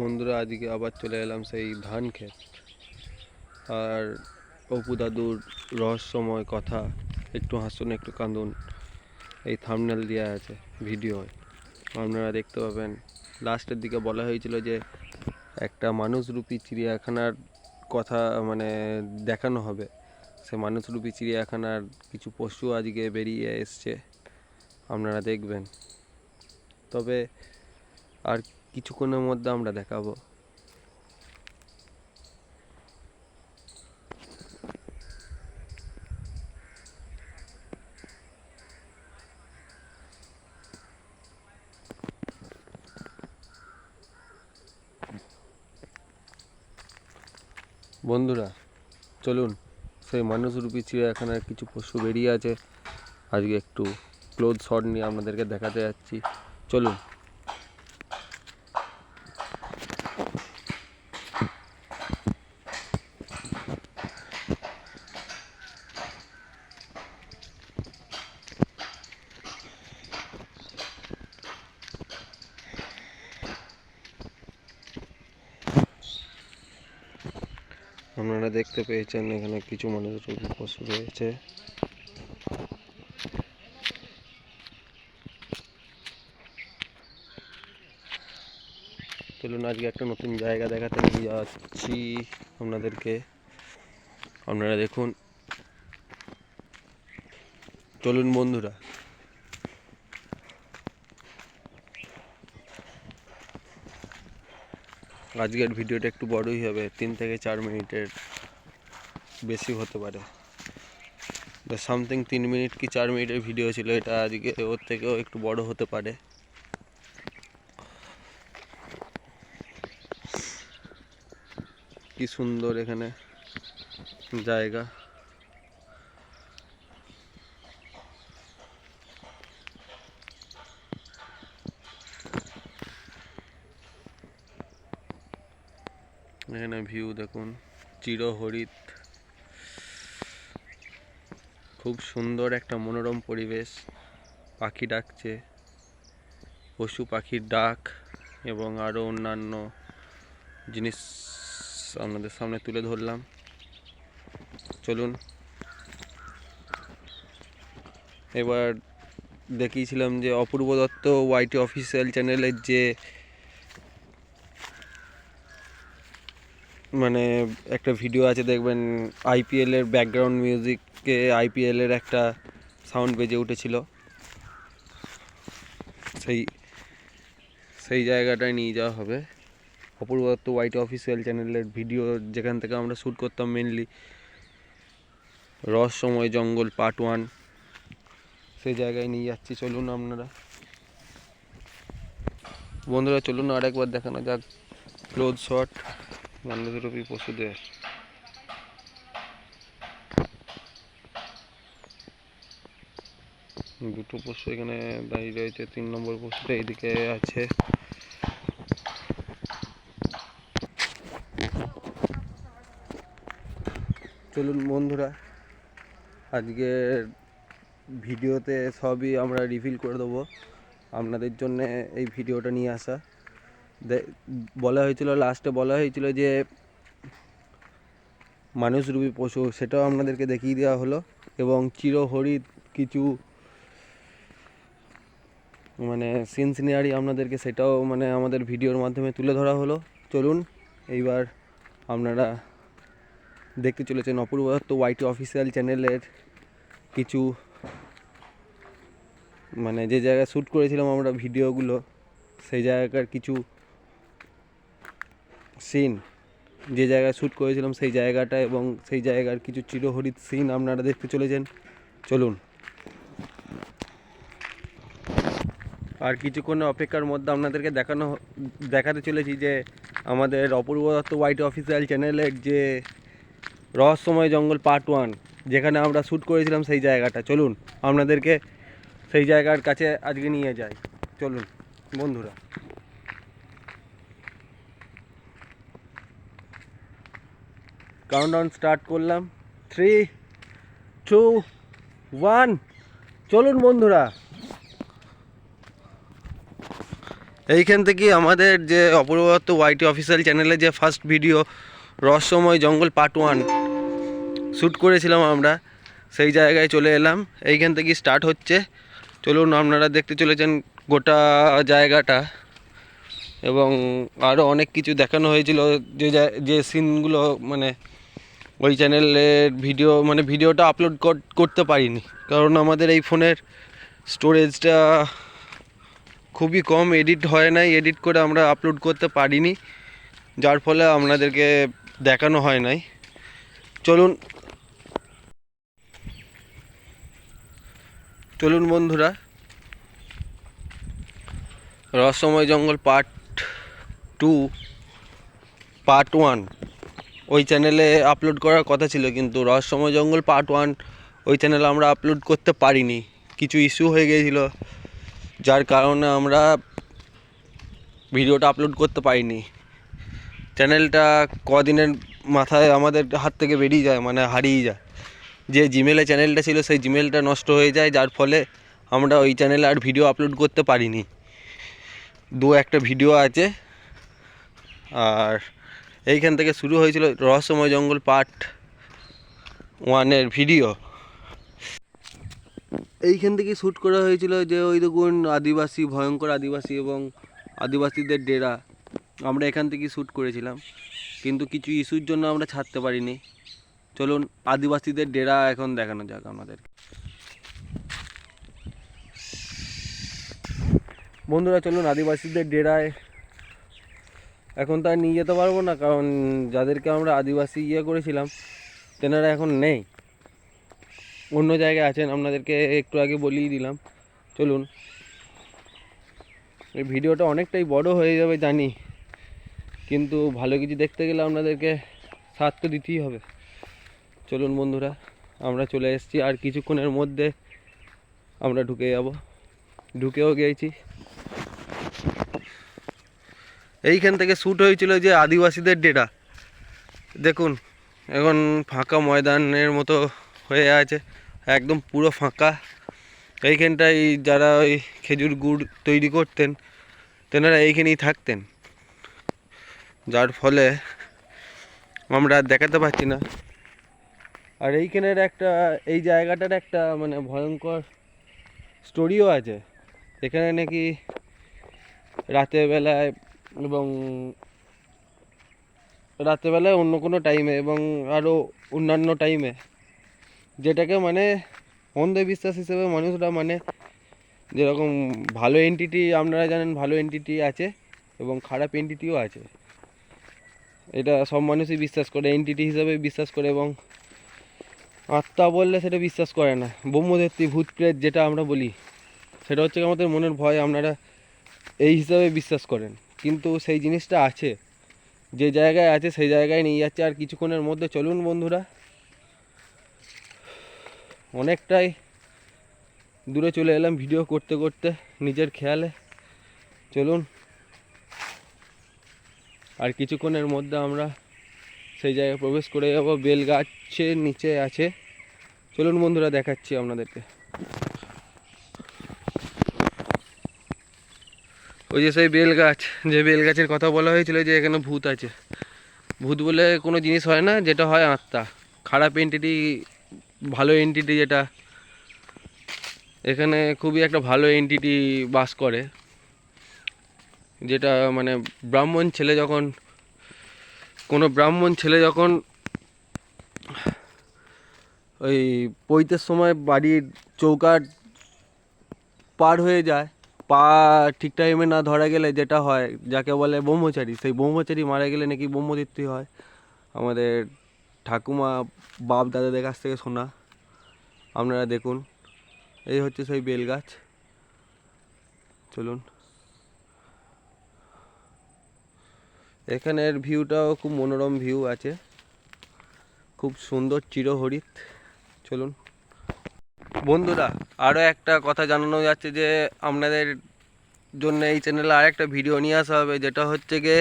বন্ধুরা, আজকে আবার চলে এলাম সেই ধান ক্ষেত। আর অপু দাদুর রহস্যময় কথা, একটু হাসুন, একটু কাঁদুন, এই থামনেল দেওয়া আছে ভিডিও আপনারা দেখতে পাবেন লাস্টের দিকে বলা হয়েছিল যে একটা মানুষরূপী চিড়িয়াখানার কথা মানে দেখানো হবে। সে মানুষরূপী চিড়িয়াখানার কিছু পশু আজকে বেরিয়ে এসছে। আপনারা দেখবেন। তবে আর কিছুক্ষণের মধ্যে আমরা দেখাবো। বন্ধুরা, চলুন, সেই মানুষরূপী চিড়িয়াখানার কিছু পশু বেরিয়ে আছে। আজকে একটু ক্লোজ শট নিয়ে আপনাদেরকে দেখাতে যাচ্ছি। চলুন। আপনারা দেখতে পেয়েছেন, এখানে কিছু মানুষরূপী পশু রয়েছে। চলুন, আজকে একটা নতুন জায়গা দেখাতে নিয়ে যাচ্ছি আপনাদেরকে। আপনারা দেখুন। চলুন, বন্ধুরা। আজকের ভিডিওটা একটু বড়ই হবে, তিন থেকে চার মিনিটের বেশি হতে পারে। সামথিং তিন মিনিট কি চার মিনিটের ভিডিও ছিল এটা আজকে ওর থেকেও একটু বড় হতে পারে। কি সুন্দর এখানে জায়গা। এখানে ভিউ দেখুন চিরহরিত খুব সুন্দর একটা মনোরম পরিবেশ, পাখি ডাকছে, পশু পাখির ডাক এবং আরও অন্যান্য জিনিস আপনাদের সামনে তুলে ধরলাম। চলুন। এবার দেখিয়েছিলাম যে অপূর্ব দত্ত ওয়াইটি অফিসিয়াল চ্যানেলের যে মানে একটা ভিডিও আছে, দেখবেন আইপিএলের ব্যাকগ্রাউন্ড মিউজিককে আইপিএলের একটা সাউন্ড বেজে উঠেছিল। সেই সেই জায়গাটায় নিয়ে যাওয়া হবে। অপূর্ব দত্ত হোয়াইট অফিসিয়াল চ্যানেলের ভিডিও যেখান থেকে আমরা শ্যুট করতাম মেনলি রহস্যময় জঙ্গল পার্ট ওয়ান সেই জায়গায় নিয়ে যাচ্ছি, চলুন আপনারা। বন্ধুরা, চলুন আরেকবার দেখানো যাক। ক্লোজ শট মানুষরূপী পশুদের। দুটো পশু এখানে দাঁড়িয়ে রয়েছে, তিন নম্বর পশুটা এইদিকে আছে। চলুন বন্ধুরা আজকের ভিডিওতে সবই আমরা রিভিল করে দেবো। আপনাদের জন্য এই ভিডিওটা নিয়ে আসা। বলা হয়েছিল লাস্টে বলা হয়েছিল যে, মানুষরূপী পশু, সেটাও আপনাদেরকে দেখিয়ে দেওয়া হলো। এবং চিরহরিত কিছু মানে সিন সিনারি আপনাদেরকে সেটাও মানে আমাদের ভিডিওর মাধ্যমে তুলে ধরা হলো। চলুন, এইবার আপনারা দেখতে চলেছেন অপূর্ব দত্ত ওয়াইটি অফিসিয়াল চ্যানেলের কিছু মানে যে জায়গায় শ্যুট করেছিলাম আমরা ভিডিওগুলো, সেই জায়গাকার কিছু সিন যে জায়গায় শ্যুট করেছিলাম সেই জায়গাটা এবং সেই জায়গার কিছু চিরহরিত সিন আপনারা দেখতে চলেছেন। চলুন। আর কিছুক্ষণ অপেক্ষার মধ্যে আপনাদেরকে দেখানো, দেখাতে চলেছি যে আমাদের অপূর্ব দত্ত হোয়াইট অফিসিয়াল চ্যানেলের যে রহস্যময় জঙ্গল পার্ট ওয়ান যেখানে আমরা শ্যুট করেছিলাম সেই জায়গাটা। চলুন, আপনাদেরকে সেই জায়গার কাছে আজকে নিয়ে যাই। চলুন, বন্ধুরা। কাউন্টডাউন স্টার্ট করলাম। থ্রি টু ওয়ান চলুন বন্ধুরা। এইখান থেকে আমাদের যে অপূর্বত্ব ওয়াইটি অফিসিয়াল চ্যানেলে যে ফার্স্ট ভিডিও রহস্যময় জঙ্গল পার্ট ওয়ান শ্যুট করেছিলাম আমরা, সেই জায়গায় চলে এলাম। এইখান থেকে স্টার্ট হচ্ছে। চলুন আপনারা দেখতে চলেছেন গোটা জায়গাটা এবং আরও অনেক কিছু দেখানো হয়েছিল যে যে সিনগুলো মানে ওই চ্যানেলের ভিডিও মানে ভিডিওটা আপলোড করতে পারিনি। কারণ আমাদের এই ফোনের স্টোরেজটা খুবই কম এডিট হয় নাই এডিট করে আমরা আপলোড করতে পারিনি। যার ফলে আপনাদেরকে দেখানো হয় নাই। চলুন। চলুন বন্ধুরা। রহস্যময় জঙ্গল পার্ট টু পার্ট ওয়ান ওই চ্যানেলে আপলোড করার কথা ছিল, কিন্তু রহস্যময় জঙ্গল পার্ট ওয়ান ওই চ্যানেলে আমরা আপলোড করতে পারিনি। কিছু ইস্যু হয়ে গিয়েছিল, যার কারণে আমরা ভিডিওটা আপলোড করতে পারিনি। চ্যানেলটা কদিনের মাথায় আমাদের হাত থেকে বেরিয়ে যায় মানে হারিয়ে যায়। যে জিমেলে চ্যানেলটা ছিল, সেই জিমেলটা নষ্ট হয়ে যায়, যার ফলে আমরা ওই চ্যানেলে আর ভিডিও আপলোড করতে পারিনি। দু একটা ভিডিও আছে, আর এইখান থেকে শুরু হয়েছিল রহস্যময় জঙ্গল পার্ট ওয়ানের ভিডিও। এইখান থেকে শ্যুট করা হয়েছিল যে ওই দেখুন আদিবাসী, ভয়ঙ্কর আদিবাসী এবং আদিবাসীদের ডেরা। আমরা এখান থেকে শ্যুট করেছিলাম। কিন্তু কিছু ইস্যুর জন্য আমরা ছাড়তে পারিনি। চলুন আদিবাসীদের ডেরা এখন দেখানো যাক আমাদের বন্ধুরা, চলুন আদিবাসীদের ডেরায় এখন তো আর নিয়ে যেতে পারব না, কারণ যাদেরকে আমরা আদিবাসী ইয়ে করেছিলাম, তেনারা এখন নেই। অন্য জায়গায় আছেন, আপনাদেরকে একটু আগে বলিয়ে দিলাম। চলুন। এই ভিডিওটা অনেকটাই বড় হয়ে যাবে জানি, কিন্তু ভালো কিছু দেখতে গেলে আপনাদেরকে সাথ তো দিতেই হবে। চলুন বন্ধুরা, আমরা চলে এসেছি, আর কিছুক্ষণের মধ্যে আমরা ঢুকে যাব। ঢুকেও গিয়েছি। এইখান থেকে শ্যুট হয়েছিল যে আদিবাসীদের ডেটা দেখুন, এখন ফাঁকা ময়দানের মতো হয়ে আছে, একদম পুরো ফাঁকা। এইখানটায় যারা ওই খেজুর গুড় তৈরি করতেন, তেনারা এইখানেই থাকতেন। যার ফলে আমরা দেখাতে পারছি না। আর এইখানের একটা, এই জায়গাটার একটা মানে ভয়ঙ্কর স্টোরিও আছে। এখানে নাকি রাতের বেলায় এবং রাতের বেলায় অন্য কোনো টাইমে এবং আরও অন্যান্য টাইমে যেটাকে মানে অন্ধবিশ্বাস হিসেবে মানুষরা মানে যেরকম ভালো এন্টিটি আপনারা জানেন ভালো এন্টিটি আছে এবং খারাপ এন্টিটিও আছে। এটা সব মানুষই বিশ্বাস করে এন্টিটি হিসাবে বিশ্বাস করে এবং আত্মা বললে সেটা বিশ্বাস করে না। ব্রহ্মদত্তি ভূত প্রেত যেটা আমরা বলি, সেটা হচ্ছে আমাদের মনের ভয়, আপনারা এই হিসাবে বিশ্বাস করেন। কিন্তু সেই জিনিসটা আছে। যে জায়গায় আছে সেই জায়গায় নিয়ে যাচ্ছে। আর কিছুক্ষণের মধ্যে চলুন বন্ধুরা। অনেকটাই দূরে চলে এলাম ভিডিও করতে করতে নিজের খেয়ালে। চলুন। আর কিছুক্ষণের মধ্যে আমরা সেই জায়গায় প্রবেশ করে যাব। বেল গাছের নিচে আছে। চলুন বন্ধুরা দেখাচ্ছি আপনাদেরকে। ওই যে সেই বেল গাছ যে বেল গাছের কথা বলা হয়েছিল যে এখানে ভূত আছে। ভূত বলে কোনো জিনিস হয় না, যেটা হয় আত্মা। খারাপ এন্টিটি ভালো এন্টিটি যেটা, এখানে খুবই একটা ভালো এন্টিটি বাস করে। যেটা মানে ব্রাহ্মণ ছেলে যখন, কোনো ব্রাহ্মণ ছেলে যখন ওই পৈতের সময় বাড়ির চৌকাট পার হয়ে যায় পা ঠিক টাইমে না ধরা গেলে যেটা হয়, যাকে বলে ব্রহ্মচারী, সেই ব্রহ্মচারী মারা গেলে নাকি ব্রহ্মতীর্থি হয়। আমাদের ঠাকুমা বাপ দাদাদের কাছ থেকে শোনা। আপনারা দেখুন, এই হচ্ছে সেই বেল গাছ চলুন। এখানের ভিউটাও খুব মনোরম ভিউ আছে। খুব সুন্দর চিরহরিত। চলুন। বন্ধুরা আরও একটা কথা জানানো যাচ্ছে যে, আপনাদের জন্য এই চ্যানেলে আরেকটা ভিডিও নিয়ে আসা হবে, যেটা হচ্ছে গিয়ে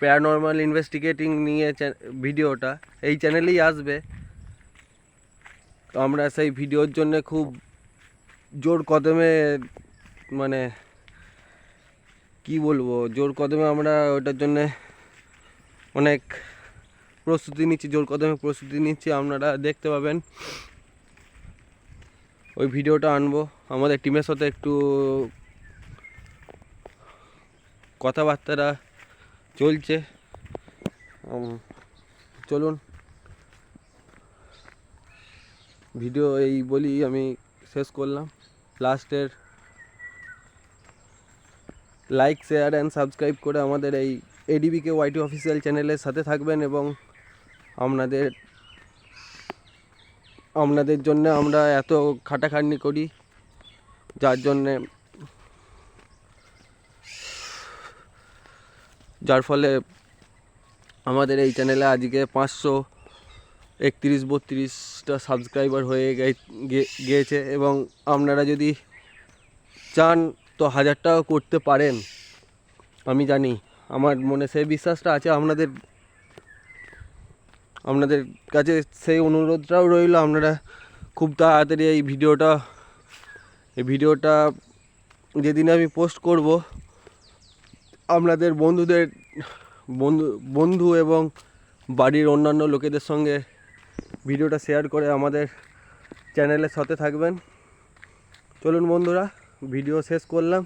প্যারানর্মাল ইনভেস্টিগেটিং নিয়ে ভিডিওটা এই চ্যানেলেই আসবে। তো আমরা সেই ভিডিওর জন্য খুব জোর কদমে মানে কি বলব? জোর কদমে আমরা ওটার জন্যে অনেক প্রস্তুতি নিচ্ছি, জোর কদমে প্রস্তুতি নিচ্ছি, আপনারা দেখতে পাবেন। ওই ভিডিওটা আনব। আমাদের টিমের সাথে একটু কথাবার্তারা চলছে। চলুন। ভিডিও এই বলি আমি শেষ করলাম। লাস্টের লাইক, শেয়ার অ্যান্ড সাবস্ক্রাইব করে আমাদের এই এডিবিকে ওয়াইটি অফিসিয়াল চ্যানেলের সাথে থাকবেন এবং আপনাদের আপনাদের জন্য আমরা এত খাটাখাটনি করি, যার জন্যে, যার ফলে আমাদের এই চ্যানেলে আজকে পাঁচশো একত্রিশ, বত্রিশটা সাবস্ক্রাইবার হয়ে গিয়েছে এবং আপনারা যদি চান তো হাজারটাও করতে পারেন, আমি জানি। আমার মনে সেই বিশ্বাসটা আছে আপনাদের আপনাদের কাছে সেই অনুরোধটাও রইল, আপনারা খুব তাড়াতাড়ি এই ভিডিওটা এই ভিডিওটা যেদিন আমি পোস্ট করব, আপনাদের বন্ধুদের, বন্ধু বন্ধু এবং বাড়ির অন্যান্য লোকেদের সঙ্গে ভিডিওটা শেয়ার করে আমাদের চ্যানেলের সাথে থাকবেন। চলুন বন্ধুরা, ভিডিও শেষ করলাম।